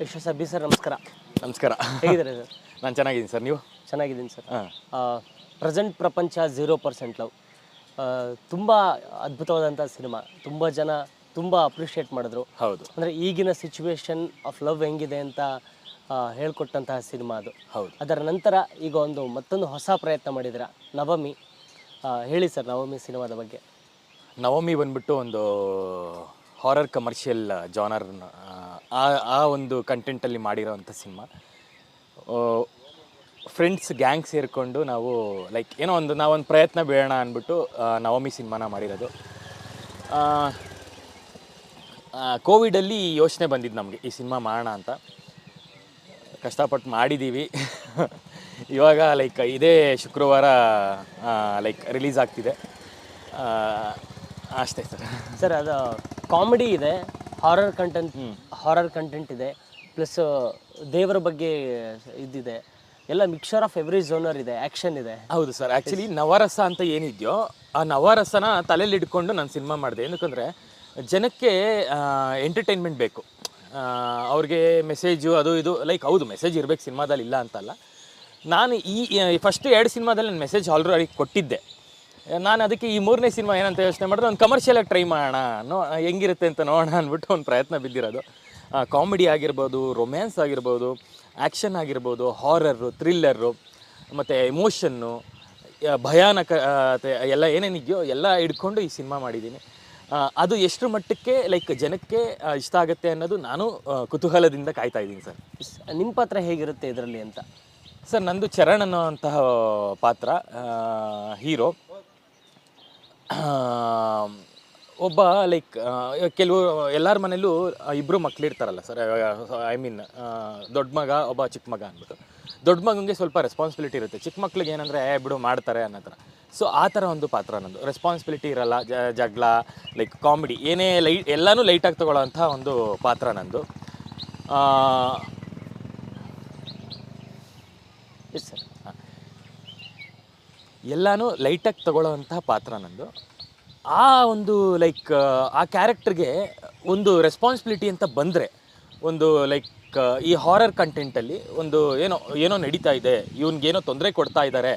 ಯಶಸ್ ಅಬ್ಬಿ sir ನಮಸ್ಕಾರ. ನಮಸ್ಕಾರ. ಹೇಗಿದ್ದಾರೆ ಸರ್? ನಾನು ಚೆನ್ನಾಗಿದ್ದೀನಿ ಸರ್ ನೀವು? ಚೆನ್ನಾಗಿದ್ದೀನಿ ಸರ್. ಪ್ರೆಸೆಂಟ್ ಪ್ರಪಂಚ ಝೀರೋ ಪರ್ಸೆಂಟ್ ಲವ್ ತುಂಬ ಅದ್ಭುತವಾದಂಥ ಸಿನಿಮಾ ತುಂಬ ಜನ ತುಂಬ ಅಪ್ರಿಷಿಯೇಟ್ ಮಾಡಿದ್ರು. ಹೌದು. ಅಂದರೆ ಈಗಿನ ಸಿಚುವೇಶನ್ ಆಫ್ ಲವ್ ಹೆಂಗಿದೆ ಅಂತ ಹೇಳ್ಕೊಟ್ಟಂತಹ ಸಿನಿಮಾ ಅದು. ಹೌದು. ಅದರ ನಂತರ ಈಗ ಒಂದು ಮತ್ತೊಂದು ಹೊಸ ಪ್ರಯತ್ನ ಮಾಡಿದ್ರ ನವಮಿ. ಹೇಳಿ ಸರ್ ನವಮಿ ಸಿನಿಮಾದ ಬಗ್ಗೆ. ನವಮಿ ಬಂದ್ಬಿಟ್ಟು ಒಂದು ಹಾರರ್ ಕಮರ್ಷಿಯಲ್ ಜಾನರ್ ಆ ಆ ಒಂದು ಕಂಟೆಂಟಲ್ಲಿ ಮಾಡಿರೋವಂಥ ಸಿನಿಮಾ. ಫ್ರೆಂಡ್ಸ್ ಗ್ಯಾಂಗ್ ಸೇರಿಕೊಂಡು ನಾವು ಲೈಕ್ ಏನೋ ಒಂದು, ನಾವೊಂದು ಪ್ರಯತ್ನ ಬೇಡೋಣ ಅಂದ್ಬಿಟ್ಟು ನವಮಿ ಸಿನಿಮಾನ ಮಾಡಿರೋದು. ಕೋವಿಡಲ್ಲಿ ಯೋಚನೆ ಬಂದಿದ್ದು ನಮಗೆ, ಈ ಸಿನಿಮಾ ಮಾಡೋಣ ಅಂತ. ಕಷ್ಟಪಟ್ಟು ಮಾಡಿದ್ದೀವಿ ಇವಾಗ ಲೈಕ್ ಇದೇ ಶುಕ್ರವಾರ ಲೈಕ್ ರಿಲೀಸ್ ಆಗ್ತಿದೆ. ಅಷ್ಟೇ ಸರ್. ಸರ್, ಅದು ಕಾಮಿಡಿ ಇದೆ. ಹಾರರ್ ಕಂಟೆಂಟ್ ಹಾರರ್ ಕಂಟೆಂಟ್ ಇದೆ. ಪ್ಲಸ್ ದೇವರ ಬಗ್ಗೆ ಇದಿದೆ. ಎಲ್ಲ ಮಿಕ್ಸರ್ ಆಫ್ ಎವ್ರಿ ಜೋನರ್ ಇದೆ. ಆಕ್ಷನ್ ಇದೆ. ಹೌದು ಸರ್. ಆ್ಯಕ್ಚುಲಿ ನವರಸ ಅಂತ ಏನಿದೆಯೋ ಆ ನವರಸನ ತಲೆಯಲ್ಲಿ ಇಟ್ಕೊಂಡು ನಾನು ಸಿನಿಮಾ ಮಾಡಿದೆ. ಏನಕ್ಕಂದರೆ ಜನಕ್ಕೆ ಎಂಟರ್ಟೈನ್ಮೆಂಟ್ ಬೇಕು. ಅವ್ರಿಗೆ ಮೆಸೇಜು ಅದು ಇದು ಲೈಕ್ ಹೌದು ಮೆಸೇಜ್ ಇರಬೇಕು ಸಿನಿಮಾದಲ್ಲಿ ಇಲ್ಲ ಅಂತಲ್ಲ. ನಾನು ಈ ಫಸ್ಟ್ ಎರಡು ಸಿನಿಮಾದಲ್ಲಿ ನಾನು ಮೆಸೇಜ್ ಆಲ್ರೆಡಿ ಕೊಟ್ಟಿದ್ದೆ. ನಾನು ಅದಕ್ಕೆ ಈ ಮೂರನೇ ಸಿನಿಮಾ ಏನಂತ ಯೋಚನೆ ಮಾಡಿದ್ರೆ ಒಂದು ಕಮರ್ಷಿಯಲಾಗಿ ಟ್ರೈ ಮಾಡೋಣ. ನೋ ಹೆಂಗಿರುತ್ತೆ ಅಂತ ನೋಡೋಣ ಅಂದ್ಬಿಟ್ಟು ಒಂದು ಪ್ರಯತ್ನ ಬಿದ್ದಿರೋದು. ಕಾಮಿಡಿ ಆಗಿರ್ಬೋದು ರೊಮ್ಯಾನ್ಸ್ ಆಗಿರ್ಬೋದು ಆ್ಯಕ್ಷನ್ ಆಗಿರ್ಬೋದು ಹಾರರು ಥ್ರಿಲ್ಲರು ಮತ್ತು ಎಮೋಷನ್ನು ಭಯಾನಕ ಎಲ್ಲ ಏನೇನಿದೆಯೋ ಎಲ್ಲ ಹಿಡ್ಕೊಂಡು ಈ ಸಿನಿಮಾ ಮಾಡಿದ್ದೀನಿ. ಅದು ಎಷ್ಟು ಮಟ್ಟಕ್ಕೆ ಲೈಕ್ ಜನಕ್ಕೆ ಇಷ್ಟ ಆಗುತ್ತೆ ಅನ್ನೋದು ನಾನು ಕುತೂಹಲದಿಂದ ಕಾಯ್ತಾ ಇದ್ದೀನಿ ಸರ್. ನಿಮ್ಮ ಪಾತ್ರ ಹೇಗಿರುತ್ತೆ ಇದರಲ್ಲಿ ಅಂತ? ಸರ್ ನಂದು ಚರಣ್ ಅನ್ನೋಂತಹ ಪಾತ್ರ ಹೀರೋ ಒಬ್ಬ ಲೈಕ್ ಕೆಲವು, ಎಲ್ಲರ ಮನೇಲೂ ಇಬ್ಬರು ಮಕ್ಳಿರ್ತಾರಲ್ಲ ಸರ್ ಐ ಮೀನ್ ದೊಡ್ಡ ಮಗ, ಒಬ್ಬ ಚಿಕ್ಕ ಮಗ ಅಂದ್ಬಿಟ್ಟು ದೊಡ್ಡ ಮಗನಿಗೆ ಸ್ವಲ್ಪ ರೆಸ್ಪಾನ್ಸಿಬಿಲಿಟಿ ಇರುತ್ತೆ. ಚಿಕ್ಕ ಮಕ್ಳಿಗೆ ಏನಂದರೆ, ಏ, ಬಿಡು, ಮಾಡ್ತಾರೆ ಅನ್ನೋ ಥರ. ಸೊ ಆ ಥರ ಒಂದು ಪಾತ್ರ ನಂದು. ರೆಸ್ಪಾನ್ಸಿಬಿಲಿಟಿ ಇರಲ್ಲ ಜಗಳ ಲೈಕ್ ಕಾಮಿಡಿ ಏನೇ ಲೈಟ್ ಎಲ್ಲನೂ ಲೈಟಾಗಿ ತೊಗೊಳ್ಳೋಂಥ ಒಂದು ಪಾತ್ರ ನಂದು ಆ, ಎಸ್ ಸರ್ ಎಲ್ಲನೂ ಲೈಟಾಗಿ ತಗೊಳ್ಳೋವಂತಹ ಪಾತ್ರ ನಂದು. ಆ ಒಂದು ಲೈಕ್ ಆ ಕ್ಯಾರೆಕ್ಟರ್ಗೆ ಒಂದು ರೆಸ್ಪಾನ್ಸಿಬಿಲಿಟಿ ಅಂತ ಬಂದರೆ ಒಂದು ಲೈಕ್ ಈ ಹಾರರ್ ಕಂಟೆಂಟಲ್ಲಿ ಒಂದು ಏನೋ ಏನೋ ನಡೀತಾ ಇದೆ ಇವ್ನಿಗೇನೋ ತೊಂದರೆ ಕೊಡ್ತಾ ಇದ್ದಾರೆ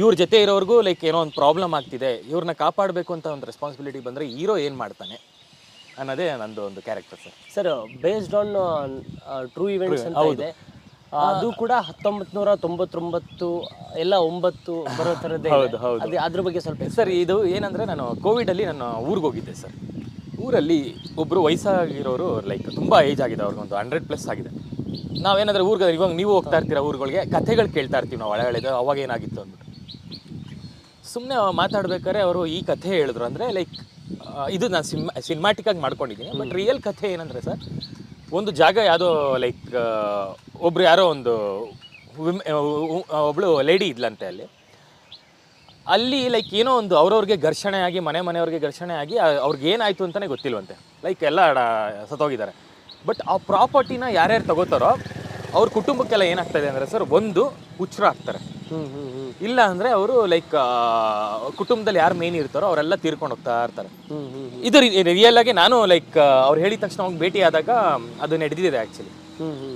ಇವ್ರ ಜೊತೆ ಇರೋರಿಗೂ ಲೈಕ್ ಏನೋ ಒಂದು ಪ್ರಾಬ್ಲಮ್ ಆಗ್ತಿದೆ ಇವ್ರನ್ನ ಕಾಪಾಡಬೇಕು ಅಂತ ಒಂದು ರೆಸ್ಪಾನ್ಸಿಬಿಲಿಟಿ ಬಂದರೆ ಹೀರೋ ಏನು ಮಾಡ್ತಾನೆ ಅನ್ನೋದೇ ನಂದು ಒಂದು character sir sir based on true events ಅಂತ ಇದೆ. ಅದು ಕೂಡ ಹತ್ತೊಂಬತ್ ನೂರ ತೊಂಬತ್ತೊಂಬತ್ತು ಎಲ್ಲ ಒಂಬತ್ತು ಬರೋ ಥರದ್ದೇ. ಹೌದು, ಹೌದು. ಅದೇ ಅದ್ರ ಬಗ್ಗೆ ಸ್ವಲ್ಪ ಸರ್ ಇದು ಏನಂದರೆ ನಾನು ಕೋವಿಡಲ್ಲಿ ನಾನು ಊರಿಗೆ ಹೋಗಿದ್ದೆ ಸರ್. ಊರಲ್ಲಿ ಒಬ್ಬರು ವಯಸ್ಸಾಗಿರೋರು ಲೈಕ್ ತುಂಬ ಏಜ್ ಆಗಿದೆ ಅವ್ರಿಗೊಂದು ಹಂಡ್ರೆಡ್ ಪ್ಲಸ್ ಆಗಿದೆ. ನಾವೇನಾದ್ರೆ ಊರಿಗೆ ಇವಾಗ ನೀವು ಹೋಗ್ತಾ ಇರ್ತೀರ ಊರುಗಳಿಗೆ? ಕಥೆಗಳು ಕೇಳ್ತಾ ಇರ್ತೀವಿ ನಾವು ಹಳೆ ಹಳೆದು ಅವಾಗ ಏನಾಗಿತ್ತು ಅಂದ್ಬಿಟ್ಟು. ಸುಮ್ಮನೆ ಮಾತಾಡ್ಬೇಕಾದ್ರೆ ಅವರು ಈ ಕಥೆ ಹೇಳಿದ್ರು. ಅಂದರೆ ಲೈಕ್ ಇದು ನಾನು ಸಿನ್ ಸಿನಿಮಾಟಿಕ್ ಆಗಿ ಮಾಡ್ಕೊಂಡಿದ್ದೀನಿ. ಬಟ್ ರಿಯಲ್ ಕಥೆ ಏನಂದರೆ ಸರ್ ಒಂದು ಜಾಗ ಯಾವುದೋ ಲೈಕ್ ಒಬ್ರು ಯಾರೋ ಒಂದು ವಿಮ್- ಒಬ್ಳು ಲೇಡಿ ಇದ್ಲಂತೆ ಅಲ್ಲಿ. ಅಲ್ಲಿ ಲೈಕ್ ಏನೋ ಒಂದು ಅವ್ರವ್ರಿಗೆ ಘರ್ಷಣೆ ಆಗಿ ಮನೆ ಮನೆಯವ್ರಿಗೆ ಘರ್ಷಣೆ ಆಗಿ ಅವ್ರಿಗೆ ಏನಾಯ್ತು ಅಂತಲೇ ಗೊತ್ತಿಲ್ವಂತೆ. ಲೈಕ್ ಎಲ್ಲ ಸತ್ತೋಗಿದ್ದಾರೆ. ಬಟ್ ಆ ಪ್ರಾಪರ್ಟಿನ ಯಾರ್ಯಾರು ತಗೋತಾರೋ ಅವ್ರ ಕುಟುಂಬಕ್ಕೆಲ್ಲ ಏನಾಗ್ತಾ ಇದೆ ಅಂದರೆ ಸರ್ ಒಂದು ಹುಚ್ಚರ ಆಗ್ತಾರೆ. ಇಲ್ಲ ಅಂದರೆ ಅವರು ಲೈಕ್ ಕುಟುಂಬದಲ್ಲಿ ಯಾರು ಮೇನ್ ಇರ್ತಾರೋ ಅವರೆಲ್ಲ ತೀರ್ಕೊಂಡು ಹೋಗ್ತಾ ಇರ್ತಾರೆ. ಇದು ರಿಯಲ್ ಆಗಿ ನಾನು ಲೈಕ್ ಅವ್ರು ಹೇಳಿದ ತಕ್ಷಣ ಅವ್ನಿಗೆ ಭೇಟಿ ಆದಾಗ ಅದು ನಡೆದಿದೆ ಆ್ಯಕ್ಚುಲಿ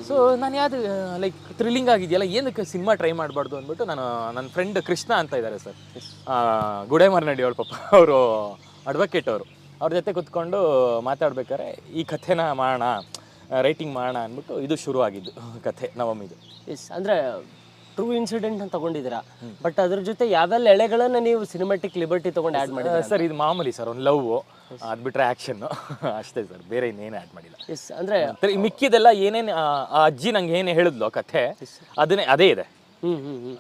ಸೊ ನಾನು ಯಾವ್ದು ಲೈಕ್ ಥ್ರಿಲ್ಲಿಂಗ್ ಆಗಿದೆಯಲ್ಲ ಏನಕ್ಕೆ ಸಿನಿಮಾ ಟ್ರೈ ಮಾಡಬಾರ್ದು ಅಂದ್ಬಿಟ್ಟು ನಾನು ನನ್ನ ಫ್ರೆಂಡ್ ಕೃಷ್ಣ ಅಂತ ಇದ್ದಾರೆ ಸರ್ ಗುಡೇಮರ್ನಡಿ ಅವಳು ಪಾಪ. ಅವರು ಅಡ್ವೊಕೇಟ್ ಅವರು. ಅವ್ರ ಜೊತೆ ಕುತ್ಕೊಂಡು ಮಾತಾಡ್ಬೇಕಾದ್ರೆ ಈ ಕಥೆನ ಮಾಡೋಣ ರೈಟಿಂಗ್ ಮಾಡೋಣ ಅಂದ್ಬಿಟ್ಟು ಇದು ಶುರು ಆಗಿದ್ದು ಕಥೆ ನವಮಿದು. ಎಸ್ ಅಂದರೆ ಟ್ರೂ ಇನ್ಸಿಡೆಂಟ್ ಅಂತ ತಗೊಂಡಿದ್ದೀರಾ? ಬಟ್ ಅದ್ರ ಜೊತೆ ಯಾವೆಲ್ಲ ಎಳೆಗಳನ್ನ ನೀವು ಸಿನಿಮಾಟಿಕ್ ಲಿಬರ್ಟಿ ತಗೊಂಡು ಆ್ಯಡ್ ಮಾಡಿದ್ದೀರಾ ಸರ್ ಇದು ಮಾಮೂಲಿ ಸರ್ ಒಂದು ಲವ್ ಅದು ಬಿಟ್ರೆ ಆ್ಯಕ್ಷನ್ನು ಅಷ್ಟೇ ಸರ್ ಬೇರೆ ಇನ್ನೇನು ಆ್ಯಡ್ ಮಾಡಿಲ್ಲ. ಎಸ್ ಅಂದರೆ ಮಿಕ್ಕಿದೆಲ್ಲ ಏನೇನು ಆ ಅಜ್ಜಿ ನಂಗೆ ಏನು ಹೇಳಿದ್ಲು ಕಥೆ ಅದನ್ನೇ ಅದೇ ಇದೆ. ಹ್ಞೂ ಹ್ಞೂ ಹ್ಞೂ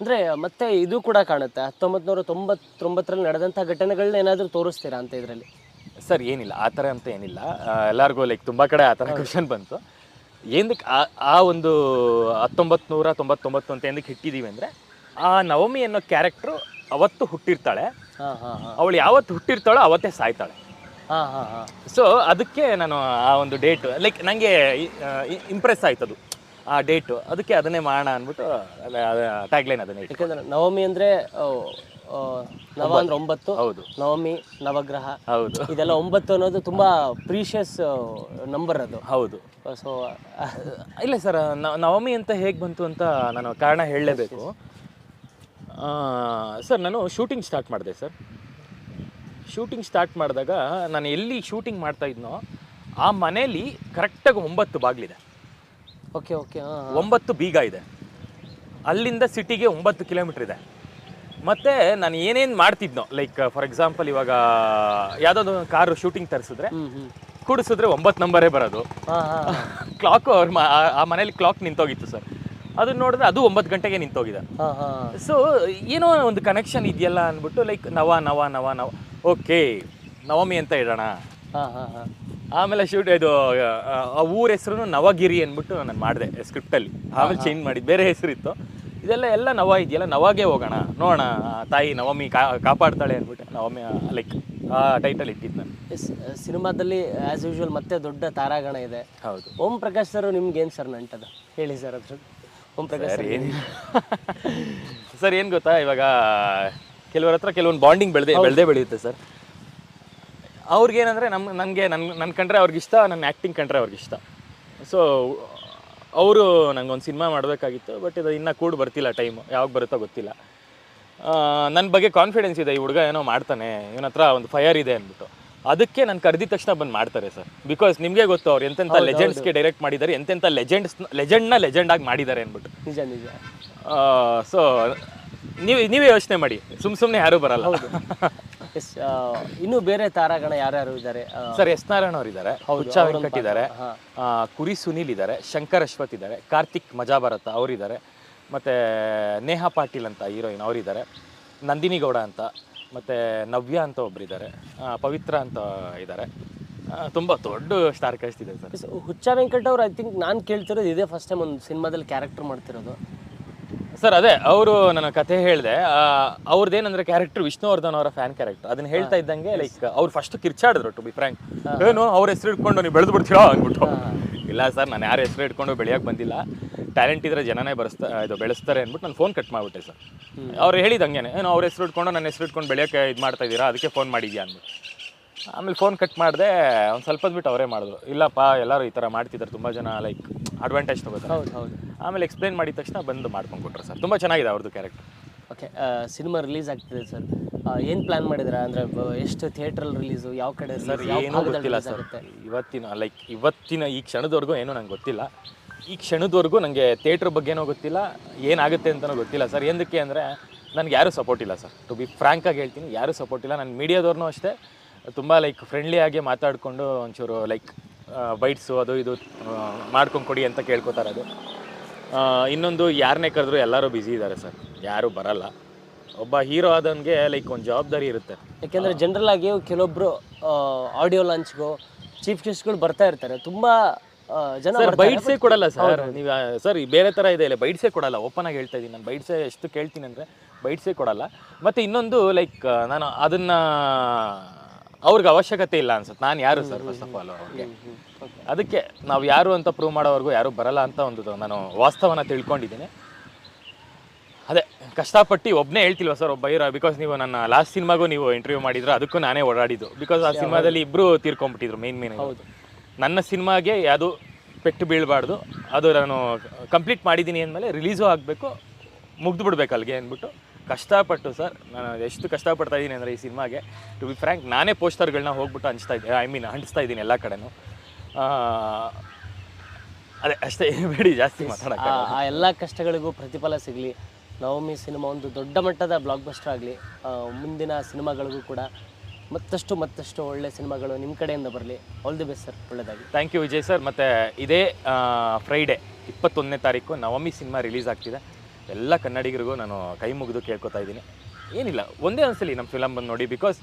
ಅಂದರೆ ಮತ್ತೆ ಇದು ಕೂಡ ಕಾಣುತ್ತೆ ಹತ್ತೊಂಬತ್ತು ನೂರ ತೊಂಬತ್ತೊಂಬತ್ತರಲ್ಲಿ ನಡೆದಂಥ ಘಟನೆಗಳನ್ನ ಏನಾದರೂ ತೋರಿಸ್ತೀರಾ ಅಂತ ಇದರಲ್ಲಿ? ಸರ್ ಏನಿಲ್ಲ ಆ ಥರ ಅಂತ ಏನಿಲ್ಲ. ಎಲ್ಲರಿಗೂ ಲೈಕ್ ತುಂಬ ಕಡೆ ಆ ಥರ ಕ್ವಶನ್ ಬಂತು. ಏನಕ್ಕೆ ಆ ಆ ಒಂದು ಹತ್ತೊಂಬತ್ತು ನೂರ ತೊಂಬತ್ತೊಂಬತ್ತು ಅಂತ ಏನಕ್ಕೆ ಇಟ್ಟಿದ್ದೀವಿ ಅಂದರೆ ಆ ನವಮಿ ಅನ್ನೋ ಕ್ಯಾರೆಕ್ಟ್ರು ಅವತ್ತು ಹುಟ್ಟಿರ್ತಾಳೆ. ಹಾಂ ಹಾಂ ಹಾಂ. ಅವಳು ಯಾವತ್ತು ಹುಟ್ಟಿರ್ತಾಳೋ ಅವತ್ತೇ ಸಾಯ್ತಾಳೆ. ಹಾಂ ಹಾಂ ಹಾಂ. ಸೊ ಅದಕ್ಕೆ ನಾನು ಆ ಒಂದು ಡೇಟ್ ಲೈಕ್ ನನಗೆ ಇಂಪ್ರೆಸ್ ಆಯ್ತು ಅದು ಆ ಡೇಟು ಅದಕ್ಕೆ ಅದನ್ನೇ ಮಾಡೋಣ ಅಂದ್ಬಿಟ್ಟು ಟ್ಯಾಗ್ಲೈನ್ ಅದನ್ನೇ ಯಾಕಂದ್ರೆ ನವಮಿ ಅಂದರೆ ನವ ಅಂದ್ರೆ ಒಂಬತ್ತು ಹೌದು. ನವಮಿ ನವಗ್ರಹ. ಹೌದು. ಇದೆಲ್ಲ ಒಂಬತ್ತು ಅನ್ನೋದು ತುಂಬಾ ಪ್ರೀಶಿಯಸ್ ನಂಬರ್ ಅದು. ಹೌದು. ಸೊ ಇಲ್ಲ ಸರ್ ನವಮಿ ಅಂತ ಹೇಗೆ ಬಂತು ಅಂತ ನಾನು ಕಾರಣ ಹೇಳಲೇಬೇಕು. ಸರ್ ನಾನು ಶೂಟಿಂಗ್ ಸ್ಟಾರ್ಟ್ ಮಾಡಿದೆ ಸರ್. ಶೂಟಿಂಗ್ ಸ್ಟಾರ್ಟ್ ಮಾಡಿದಾಗ ನಾನು ಎಲ್ಲಿ ಶೂಟಿಂಗ್ ಮಾಡ್ತಾ ಇದ್ನೋ ಆ ಮನೇಲಿ ಕರೆಕ್ಟಾಗಿ ಒಂಬತ್ತು ಬಾಗಿಲಿದೆ. ಓಕೆ ಓಕೆ ಒಂಬತ್ತು ಬೀಗ ಇದೆ. ಅಲ್ಲಿಂದ ಸಿಟಿಗೆ ಒಂಬತ್ತು ಕಿಲೋಮೀಟ್ರ್ ಇದೆ. ಮತ್ತು ನಾನು ಏನೇನು ಮಾಡ್ತಿದ್ನೋ ಲೈಕ್ ಫಾರ್ ಎಕ್ಸಾಂಪಲ್ ಇವಾಗ ಯಾವುದಾದ್ರು ಕಾರು ಶೂಟಿಂಗ್ ತರಿಸಿದ್ರೆ ಕುಡಿಸಿದ್ರೆ ಒಂಬತ್ತು ನಂಬರೇ ಬರೋದು. ಹಾ ಹಾ ಕ್ಲಾಕ್ ಅವ್ರ ಆ- ಮನೇಲಿ ಕ್ಲಾಕ್ ನಿಂತೋಗಿತ್ತು ಸರ್ ಅದನ್ನ ನೋಡಿದ್ರೆ ಅದು ಒಂಬತ್ತು ಗಂಟೆಗೆ ನಿಂತೋಗಿದೆ. ಸೊ ಏನೋ ಒಂದು ಕನೆಕ್ಷನ್ ಇದೆಯಲ್ಲ ಅಂದ್ಬಿಟ್ಟು ಲೈಕ್ ನವ ನವ ನವ ನವ ಓಕೆ ನವಮಿ ಅಂತ ಇಡೋಣ. ಹಾ ಹಾ ಹಾ. ಆಮೇಲೆ ಶೂಟ್ ಇದು ಆ, ಆ ಊರ ಹೆಸರು ನವಗಿರಿ ಅಂದ್ಬಿಟ್ಟು ನಾನು ಮಾಡಿದೆ ಸ್ಕ್ರಿಪ್ಟಲ್ಲಿ ಆಮೇಲೆ ಚೇಂಜ್ ಮಾಡಿದ್ದು. ಬೇರೆ ಹೆಸರಿತ್ತು. ಇದೆಲ್ಲ ಎಲ್ಲ ನವ ಇದೆಯಲ್ಲ? ನವಾಗೆ ಹೋಗೋಣ. ನೋಡೋಣ ತಾಯಿ ನವಮಿ ಕಾ ಕಾಪಾಡ್ತಾಳೆ ಅಂದ್ಬಿಟ್ಟು ನವಮಿ ಲೈಕ್ ಆ ಟೈಟಲ್ ಇಟ್ಟಿದ್ದು ನಾನು. ಎಸ್ ಸಿನಿಮಾದಲ್ಲಿ ಆಸ್ ಯೂಶುವಲ್ ಮತ್ತೆ ದೊಡ್ಡ ತಾರಾಗಣ ಇದೆ. ಹೌದು. ಓಂ ಪ್ರಕಾಶ್ ಸರ್ ನಿಮ್ಗೇನು ಏನು ಸರ್ ನಂಟದ? ಹೇಳಿ ಸರ್ ಅದ್ರ ಓಂ ಪ್ರಕಾಶ್ ಸರ್ ಸರ್ ಏನು ಸರ್ ಏನು ಗೊತ್ತಾ? ಇವಾಗ ಕೆಲವರ ಹತ್ರ ಕೆಲವೊಂದು ಬಾಂಡಿಂಗ್ ಬೆಳೆದೇ ಬೆಳೆದೇ ಬೆಳೆಯುತ್ತೆ ಸರ್. ಅವ್ರಿಗೇನಂದರೆ ನಮ್ಮ ನನಗೆ ನನ್ನ ನನ್ನ ಕಂಡ್ರೆ ಅವ್ರಿಗಿಷ್ಟ ನನ್ನ ಆ್ಯಕ್ಟಿಂಗ್ ಕಂಡ್ರೆ ಅವ್ರಿಗಿಷ್ಟ. ಸೊ ಅವರು ನಂಗೊಂದು ಸಿನಿಮಾ ಮಾಡಬೇಕಾಗಿತ್ತು ಬಟ್ ಇದು ಇನ್ನೂ ಕೂಡ ಬರ್ತಿಲ್ಲ ಟೈಮ್ ಯಾವಾಗ ಬರುತ್ತೋ ಗೊತ್ತಿಲ್ಲ. ನನ್ನ ಬಗ್ಗೆ ಕಾನ್ಫಿಡೆನ್ಸ್ ಇದೆ ಈ ಹುಡುಗ ಏನೋ ಮಾಡ್ತಾನೆ ಇವನ ಹತ್ರ ಒಂದು ಫೈರ್ ಇದೆ ಅಂದ್ಬಿಟ್ಟು. ಅದಕ್ಕೆ ನಾನು ಕರೆದಿದ ತಕ್ಷಣ ಬಂದು ಮಾಡ್ತಾರೆ ಸರ್. ಬಿಕಾಸ್ ನಿಮಗೆ ಗೊತ್ತು ಅವ್ರು ಎಂತೆಂಥ ಲೆಜೆಂಡ್ಸ್ಗೆ ಡೈರೆಕ್ಟ್ ಮಾಡಿದ್ದಾರೆ ಎಂತೆಂಥ ಲೆಜೆಂಡ್ಸ್ ಲೆಜೆಂಡ್ನ ಲೆಜೆಂಡ್ ಆಗಿ ಮಾಡಿದ್ದಾರೆ ಅಂದ್ಬಿಟ್ಟು. ನಿಜ ನಿಜ. ಸೊ ನೀವು ನೀವೇ ಯೋಚನೆ ಮಾಡಿ. ಸುಮ್ಮ ಸುಮ್ಮನೆ ಯಾರೂ ಬರಲ್ಲ. ಎಸ್ ಇನ್ನು ಬೇರೆ ತಾರಾಗಣ ಯಾರ್ಯಾರು ಇದ್ದಾರೆ? ಸರ್ ಎಸ್ ನಾರಾಯಣ ಅವರು ಇದ್ದಾರೆ. ಹುಚ್ಚ ವೆಂಕಟ್ ಇದ್ದಾರೆ. ಕುರಿ ಸುನೀಲ್ ಇದ್ದಾರೆ ಶಂಕರ್ ಅಶ್ವಥ್ ಇದ್ದಾರೆ ಕಾರ್ತಿಕ್ ಮಜಾ ಭಾರತ ಅವರಿದ್ದಾರೆ ಮತ್ತೆ ನೇಹಾ ಪಾಟೀಲ್ ಅಂತ ಹೀರೋಯಿನ್ ಅವರಿದ್ದಾರೆ ನಂದಿನಿ ಗೌಡ ಅಂತ ಮತ್ತೆ ನವ್ಯ ಅಂತ ಒಬ್ಬರಿದ್ದಾರೆ ಪವಿತ್ರ ಅಂತ ಇದ್ದಾರೆ. ತುಂಬ ದೊಡ್ಡ ಸ್ಟಾರ್ ಕಾಸ್ಟ್ ಇದೆ ಸರ್. ಹುಚ್ಚ ವೆಂಕಟ್ ಅವ್ರು ಐ ಥಿಂಕ್ ನಾನು ಕೇಳ್ತಿರೋದು ಇದೇ ಫಸ್ಟ್ ಟೈಮ್ ಒಂದು ಸಿನಿಮಾದಲ್ಲಿ ಕ್ಯಾರೆಕ್ಟರ್ ಮಾಡ್ತಿರೋದು. ಸರ್ ಅದೇ ಅವರು ನನ್ನ ಕಥೆ ಹೇಳಿದೆ ಅವ್ರದ್ದೇನಂದ್ರೆ ಕ್ಯಾರೆಕ್ಟರ್ ವಿಷ್ಣುವರ್ಧನ್ ಅವರ ಫ್ಯಾನ್ ಕ್ಯಾರೆಕ್ಟರ್ ಅದನ್ನ ಹೇಳ್ತಾ ಇದ್ದಂಗೆ ಲೈಕ್ ಅವ್ರು ಫಸ್ಟ್ ಕಿರ್ಚಾಡಿದ್ರು ಟು ಬಿ ಫ್ರ್ಯಾಂಕ್ ಏನು ಅವ್ರ ಹೆಸರು ಇಟ್ಕೊಂಡು ನೀವು ಬೆಳೆದು ಬಿಡ್ತೀರಾ ಅಂದ್ಬಿಟ್ಟು. ಇಲ್ಲ ಸರ್ ನಾನು ಯಾರ ಹೆಸರು ಇಟ್ಕೊಂಡು ಬೆಳೆಯಕ್ಕೆ ಬಂದಿಲ್ಲ. ಟ್ಯಾಲೆಂಟ್ ಇದ್ರೆ ಜನನೇ ಬರೆಸ್ತಾ ಇದು ಬೆಳೆಸ್ತಾರೆ ಅಂದ್ಬಿಟ್ಟು ನಾನು ಫೋನ್ ಕಟ್ ಮಾಡಿಬಿಟ್ಟೆ ಸರ್. ಅವ್ರು ಹೇಳಿದಂಗೆ ಏನು ಅವ್ರ ಹೆಸರು ಇಟ್ಕೊಂಡು ನನ್ನ ಹೆಸರು ಇಟ್ಕೊಂಡು ಬೆಳೆಯೋಕ್ಕೆ ಇದು ಮಾಡ್ತಾ ಇದ್ದೀರಾ ಅದಕ್ಕೆ ಫೋನ್ ಮಾಡಿದ್ಯಾ ಅಂದ್ಬಿಟ್ಟು. ಆಮೇಲೆ ಫೋನ್ ಕಟ್ ಮಾಡಿದೆ ಒಂದು ಸ್ವಲ್ಪ ಬಿಟ್ಟು ಅವರೇ ಮಾಡಿದ್ರು. ಇಲ್ಲಪ್ಪ ಎಲ್ಲರೂ ಈ ಥರ ಮಾಡ್ತಿದ್ದಾರೆ ತುಂಬ ಜನ ಲೈಕ್ ಅಡ್ವಾಂಟೇಜ್ ತಗೋತಾರೆ. ಹೌದು ಹೌದು. ಆಮೇಲೆ ಎಕ್ಸ್ಪ್ಲೇನ್ ಮಾಡಿದ ತಕ್ಷಣ ಬಂದು ಮಾಡ್ಕೊಂಡು ಸರ್. ತುಂಬ ಚೆನ್ನಾಗಿದೆ ಅವ್ರದ್ದು ಕ್ಯಾರೆಕ್ಟರ್ ಓಕೆ ಸಿನಿಮಾ ರಿಲೀಸ್ ಆಗ್ತಿದೆ ಸರ್. ಏನು ಪ್ಲಾನ್ ಮಾಡಿದ್ರೆ? ಅಂದ್ರೆ ಎಷ್ಟು ಥಿಯೇಟ್ರಲ್ಲಿ ರಿಲೀಸು ಯಾವ ಕಡೆ ಸರ್ ಏನೂ ಗೊತ್ತಿಲ್ಲ ಸರ್. ಇವತ್ತಿನ ಲೈಕ್ ಇವತ್ತಿನ ಈ ಕ್ಷಣದವರೆಗೂ ಏನೂ ನಂಗೆ ಗೊತ್ತಿಲ್ಲ. ಈ ಕ್ಷಣದವರೆಗೂ ನನಗೆ ಥಿಯೇಟ್ರ್ ಬಗ್ಗೆನೂ ಗೊತ್ತಿಲ್ಲ. ಏನಾಗುತ್ತೆ ಅಂತಲೂ ಗೊತ್ತಿಲ್ಲ ಸರ್. ಎಂದಕ್ಕೆ ಅಂದರೆ ನನಗೆ ಯಾರೂ ಸಪೋರ್ಟ್ ಇಲ್ಲ ಸರ್. ಟು ಬಿ ಫ್ರ್ಯಾಂಕಾಗಿ ಹೇಳ್ತೀನಿ ಯಾರೂ ಸಪೋರ್ಟ್ ಇಲ್ಲ. ನನ್ನ ಮೀಡಿಯಾದವ್ರನ್ನೂ ಅಷ್ಟೇ. ತುಂಬ ಲೈಕ್ ಫ್ರೆಂಡ್ಲಿಯಾಗಿ ಮಾತಾಡಿಕೊಂಡು ಒಂಚೂರು ಲೈಕ್ ಬೈಟ್ಸು ಅದು ಇದು ಮಾಡ್ಕೊಂಡು ಕೊಡಿ ಅಂತ ಕೇಳ್ಕೊತಾರೆ ಅದು ಇನ್ನೊಂದು ಯಾರನ್ನೇ ಕರೆದ್ರು ಎಲ್ಲರೂ ಬ್ಯುಸಿ ಇದ್ದಾರೆ ಸರ್ ಯಾರೂ ಬರಲ್ಲ. ಒಬ್ಬ ಹೀರೋ ಆದವನಿಗೆ ಲೈಕ್ ಒಂದು ಜವಾಬ್ದಾರಿ ಇರುತ್ತೆ. ಯಾಕೆಂದರೆ ಜನರಲ್ ಆಗಿ ಕೆಲವೊಬ್ಬರು ಆಡಿಯೋ ಲಾಂಚ್ಗೂ ಚೀಫ್ ಗೆಸ್ಟ್ಗಳು ಬರ್ತಾ ಇರ್ತಾರೆ. ತುಂಬ ಜನ ಸರ್. ಬೈಟ್ಸೇ ಕೊಡಲ್ಲ ಸರ್ ನೀವು ಸರ್ ಬೇರೆ ಥರ ಇದೆ ಇಲ್ಲ ಬೈಟ್ಸೇ ಕೊಡಲ್ಲ. ಓಪನ್ ಆಗಿ ಹೇಳ್ತಾ ಇದ್ದೀನಿ ನಾನು. ಬೈಟ್ಸೇ ಎಷ್ಟು ಕೇಳ್ತೀನಿ ಅಂದರೆ ಬೈಟ್ಸೇ ಕೊಡಲ್ಲ. ಮತ್ತು ಇನ್ನೊಂದು ಲೈಕ್ ನಾನು ಅದನ್ನ ಅವ್ರಿಗೆ ಅವಶ್ಯಕತೆ ಇಲ್ಲ ಅನ್ಸುತ್ತೆ. ನಾನು ಯಾರು ಸರ್ ಫಸ್ಟ್ ಆಫ್ ಆಲ್ ಅವ್ರಿಗೆ? ಅದಕ್ಕೆ ನಾವು ಯಾರು ಅಂತ ಪ್ರೂವ್ ಮಾಡೋವರೆಗೂ ಯಾರು ಬರಲ್ಲ ಅಂತ ಒಂದು ನಾನು ವಾಸ್ತವನ ತಿಳ್ಕೊಂಡಿದ್ದೀನಿ. ಅದೇ ಕಷ್ಟಪಟ್ಟು ಒಬ್ಬನೇ ಹೇಳ್ತಿಲ್ವ ಸರ್ ಒಬ್ಬ ಇರೋ ಬಿಕಾಸ್ ನೀವು ನನ್ನ ಲಾಸ್ಟ್ ಸಿನಿಮಾಗೂ ನೀವು ಇಂಟರ್ವ್ಯೂ ಮಾಡಿದ್ರು ಅದಕ್ಕೂ ನಾನೇ ಓಡಾಡಿದ್ದು. ಬಿಕಾಸ್ ಆ ಸಿನಿಮಾದಲ್ಲಿ ಇಬ್ಬರು ತೀರ್ಕೊಂಡ್ಬಿಟ್ಟಿದ್ರು ಮೇನ್ ಮೇನ್ ನನ್ನ ಸಿನಿಮಾಗೆ ಯಾವುದು ಪೆಟ್ಟು ಬೀಳಬಾರ್ದು ಅದು ನಾನು ಕಂಪ್ಲೀಟ್ ಮಾಡಿದ್ದೀನಿ ಅಂದಮೇಲೆ ರಿಲೀಸು ಆಗಬೇಕು ಮುಗ್ದು ಬಿಡ್ಬೇಕು ಅಲ್ಲಿಗೆ ಅಂದ್ಬಿಟ್ಟು. ಕಷ್ಟಪಟ್ಟು ಸರ್ ನಾನು ಎಷ್ಟು ಕಷ್ಟಪಡ್ತಾ ಇದ್ದೀನಿ ಅಂದರೆ ಈ ಸಿನಿಮಾಗೆ. ಟು ಬಿ ಫ್ರ್ಯಾಂಕ್ ನಾನೇ ಪೋಸ್ಟರ್ಗಳನ್ನ ಹೋಗ್ಬಿಟ್ಟು ಹಂಚ್ತಾ ಇದ್ದೆ. ಐ ಮೀನ್ ಹಂಚ್ತಾ ಇದ್ದೀನಿ ಎಲ್ಲ ಕಡೆನೂ. ಅದೇ ಅಷ್ಟೇ ಬೇಡಿ ಜಾಸ್ತಿ ಮಾತಾಡೋಕ್ಕೆ ಆ ಆ ಎಲ್ಲ ಕಷ್ಟಗಳಿಗೂ ಪ್ರತಿಫಲ ಸಿಗಲಿ. ನವಮಿ ಸಿನಿಮಾ ಒಂದು ದೊಡ್ಡ ಮಟ್ಟದ ಬ್ಲಾಕ್ ಬಸ್ಟರ್ ಆಗಲಿ ಮುಂದಿನ ಸಿನಿಮಾಗಳಿಗೂ ಕೂಡ ಮತ್ತಷ್ಟು ಮತ್ತಷ್ಟು ಒಳ್ಳೆ ಸಿನಿಮಾಗಳು ನಿಮ್ಮ ಕಡೆಯಿಂದ ಬರಲಿ. ಆಲ್ ದಿ ಬೆಸ್ಟ್ ಸರ್ ಒಳ್ಳೆಯದಾಗಿ ಥ್ಯಾಂಕ್ ಯು ವಿಜಯ್ ಸರ್ ಮತ್ತು ಇದೇ ಫ್ರೈಡೇ ಇಪ್ಪತ್ತೊಂದನೇ ತಾರೀಕು ನವಮಿ ಸಿನಿಮಾ ರಿಲೀಸ್ ಆಗ್ತಿದೆ. ಎಲ್ಲ ಕನ್ನಡಿಗರಿಗೂ ನಾನು ಕೈ ಮುಗಿದು ಕೇಳ್ಕೊತಾ ಇದ್ದೀನಿ. ಏನಿಲ್ಲ ಒಂದೇ ಒಂದ್ಸಲಿ ನಮ್ಮ ಫಿಲಮ್ ಬಂದು ನೋಡಿ ಬಿಕಾಸ್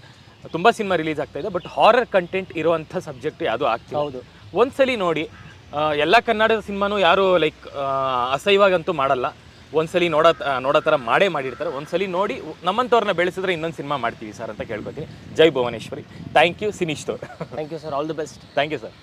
ತುಂಬ ಸಿನಿಮಾ ರಿಲೀಸ್ ಆಗ್ತಾ ಇದೆ ಬಟ್ ಹಾರರ್ ಕಂಟೆಂಟ್ ಇರುವಂಥ ಸಬ್ಜೆಕ್ಟ್ ಯಾವುದು ಆಗ್ತಿಲ್ಲ. ಹೌದು. ಒಂದ್ಸಲಿ ನೋಡಿ ಎಲ್ಲ ಕನ್ನಡದ ಸಿನಿಮಾನು ಯಾರು ಲೈಕ್ ಅಸಹ್ಯವಾಗಂತೂ ಮಾಡಲ್ಲ. ಒಂದ್ಸಲಿ ನೋಡೋ ನೋಡೋ ಥರ ಮಾಡೇ ಮಾಡಿರ್ತಾರೆ. ಒಂದ್ಸಲಿ ನೋಡಿ ನಮ್ಮಂಥವ್ರನ್ನ ಬೆಳೆಸಿದ್ರೆ ಇನ್ನೊಂದು ಸಿನಿಮಾ ಮಾಡ್ತೀವಿ ಸರ್ ಅಂತ ಕೇಳ್ಕೊತೀನಿ. ಜೈ ಭುವನೇಶ್ವರಿ. ಥ್ಯಾಂಕ್ ಯು ಸಿನಿ ತೋರ್ thank you sir all the best thank you sir